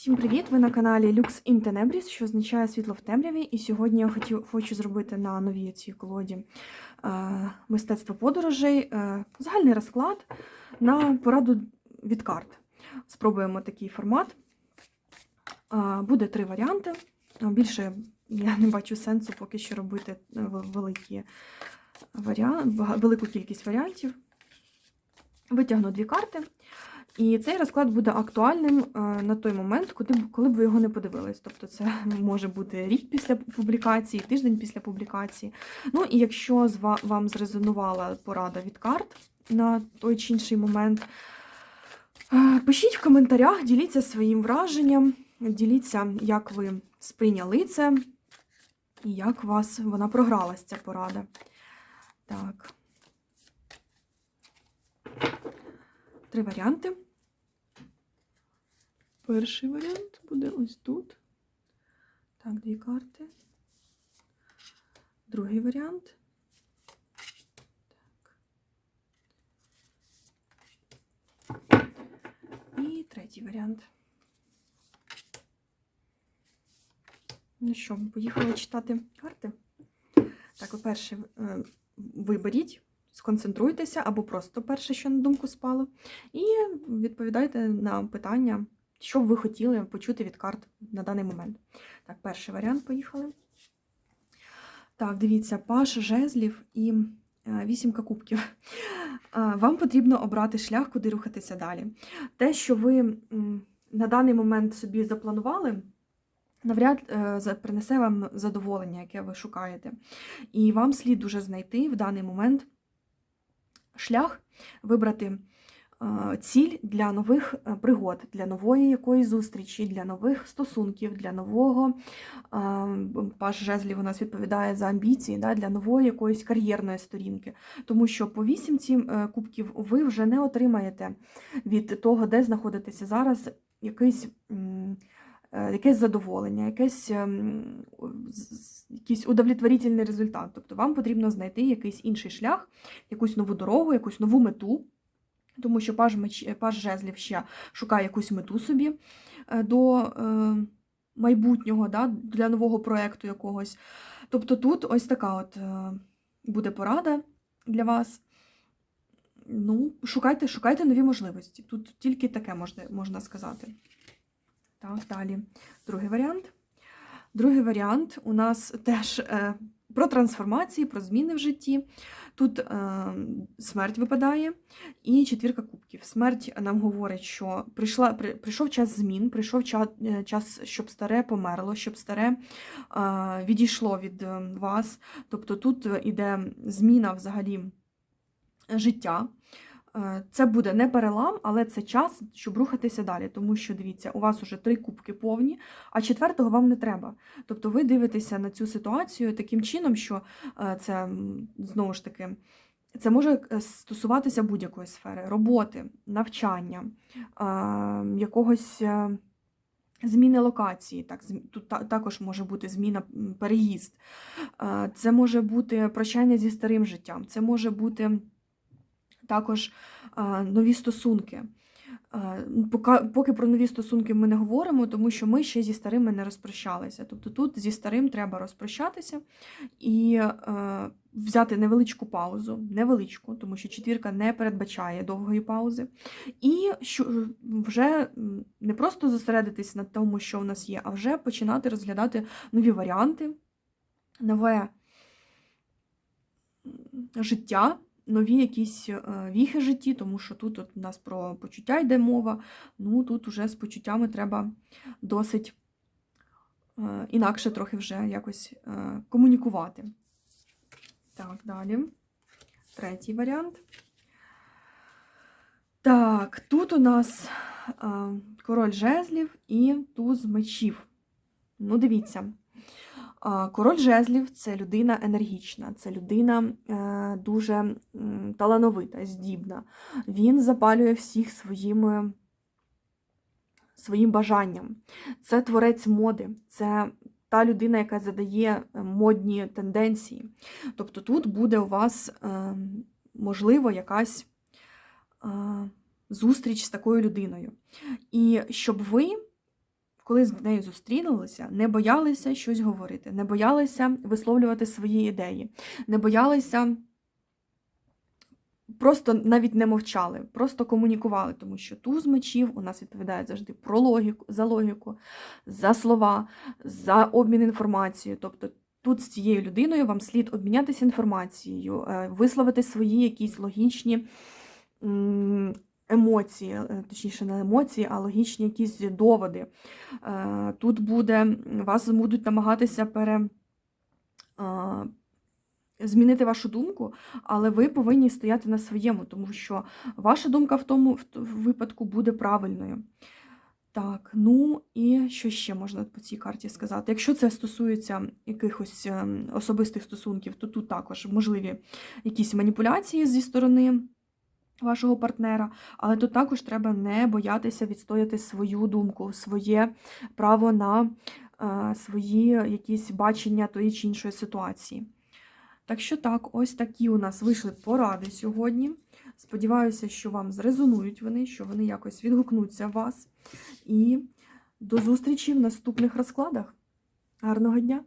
Всім привіт! Ви на каналі Lux in Tenebris, що означає світло в темряві. І сьогодні я хотів, хочу зробити на новій цій колоді е, мистецтво подорожей, е, загальний розклад на пораду від карт. Спробуємо такий формат. Е, буде три варіанти. Е, Більше я не бачу сенсу поки що робити е, великі варіанти, велику кількість варіантів. Витягну дві карти. І цей розклад буде актуальним е, на той момент, коли б, ви його не подивились. Тобто це може бути рік після публікації, тиждень після публікації. Ну і якщо вам зрезонувала порада від карт на той чи інший момент, е, пишіть в коментарях, діліться своїм враженням, діліться, як ви сприйняли це і як вас вона програлась, ця порада. Так. Три варіанти. Перший варіант буде ось тут. Так, дві карти. Другий варіант. Так. І третій варіант. Ну що, поїхали читати карти? Так, по-перше, е, виберіть, сконцентруйтеся або просто перше, що на думку спало, і відповідайте на питання, що б ви хотіли почути від карт на даний момент. Так, перший варіант поїхали. Так, дивіться, паш жезлів і е, вісімка кубків. Вам потрібно обрати шлях, куди рухатися далі. Те, що ви на даний момент собі запланували, навряд е, принесе вам задоволення, яке ви шукаєте. І вам слід дуже знайти в даний момент шлях, вибрати е, ціль для нових е, пригод, для нової якоїсь зустрічі, для нових стосунків, для нового е, паш жезлів у нас відповідає за амбіції, для нової якоїсь кар'єрної сторінки. Тому що по вісімці кубків ви вже не отримаєте від того, де знаходитеся зараз, якийсь. Е, Якесь задоволення, якесь, ем, якийсь удовлетворительний результат. Тобто вам потрібно знайти якийсь інший шлях, якусь нову дорогу, якусь нову мету, тому що паж, паж жезлів ще шукає якусь мету собі е, до е, майбутнього, да, для нового проєкту якогось. Тобто тут ось така от е, буде порада для вас. Ну, шукайте, шукайте нові можливості. Тут тільки таке можна, можна сказати. Так, далі. Другий варіант. Другий варіант у нас теж е, про трансформації, про зміни в житті. Тут е, смерть випадає і четвірка кубків. Смерть нам говорить, що прийшла, при, прийшов час змін, прийшов час, час, щоб старе померло, щоб старе е, відійшло від е, вас. Тобто тут іде зміна взагалі життя. Е, Це буде не перелам, але це час, щоб рухатися далі. Тому що дивіться, у вас уже три кубки повні, а четвертого вам не треба. Тобто ви дивитеся на цю ситуацію таким чином, що е, це знову ж таки. Це може е, стосуватися будь-якої сфери роботи, навчання, якогось зміни локації. Так, тут та- також може бути зміна переїзд. Це може бути прощання зі старим життям, це може бути також нові стосунки. Е, Поки про нові стосунки ми не говоримо, тому що ми ще зі старими не розпрощалися. Тобто тут зі старим треба розпрощатися і взяти невеличку паузу, невеличку, тому що четвірка не передбачає довгої паузи. І вже не просто зосередитись на тому, що в нас є, а вже починати розглядати нові варіанти, нове життя нові якісь е, віхи житті, тому що тут от у нас про почуття йде мова. Ну тут уже з почуттями треба досить е, інакше трохи вже якось е, комунікувати. Так, далі. Третій варіант. Так, тут у нас король жезлів і туз мечів. Ну, дивіться. Король жезлів це людина енергічна, це людина е, дуже талановита, здібна. Він запалює всіх своїми, своїм бажанням. Це творець моди, це та людина, яка задає е, модні тенденції. Тобто тут буде у вас, е, можливо, якась зустріч з такою людиною. І щоб ви коли з нею зустрінулися, не боялися щось говорити, не боялися висловлювати свої ідеї, не боялися. Просто навіть не мовчали, просто комунікували, тому що туз мечів у нас відповідає завжди про логіку, за логіку, за слова, за обмін інформацією. Тобто тут з цією людиною вам слід обмінятися інформацією, е, висловити свої якісь логічні емоції, е, точніше, не емоції, а логічні якісь доводи. Е, Тут буде, вас будуть намагатися пере. Змінити вашу думку, але ви повинні стояти на своєму, тому що ваша думка в тому випадку буде правильною. Так, ну і що ще можна по цій карті сказати? Якщо це стосується якихось ем, особистих стосунків, то тут також можливі якісь маніпуляції зі сторони вашого партнера, але тут також треба не боятися відстояти свою думку, своє право на е, свої якісь бачення тої чи іншої ситуації. Так що так, ось такі у нас вийшли поради сьогодні. Сподіваюся, що вам зрезонують вони, що вони якось відгукнуться в вас. І до зустрічі в наступних розкладах. Гарного дня!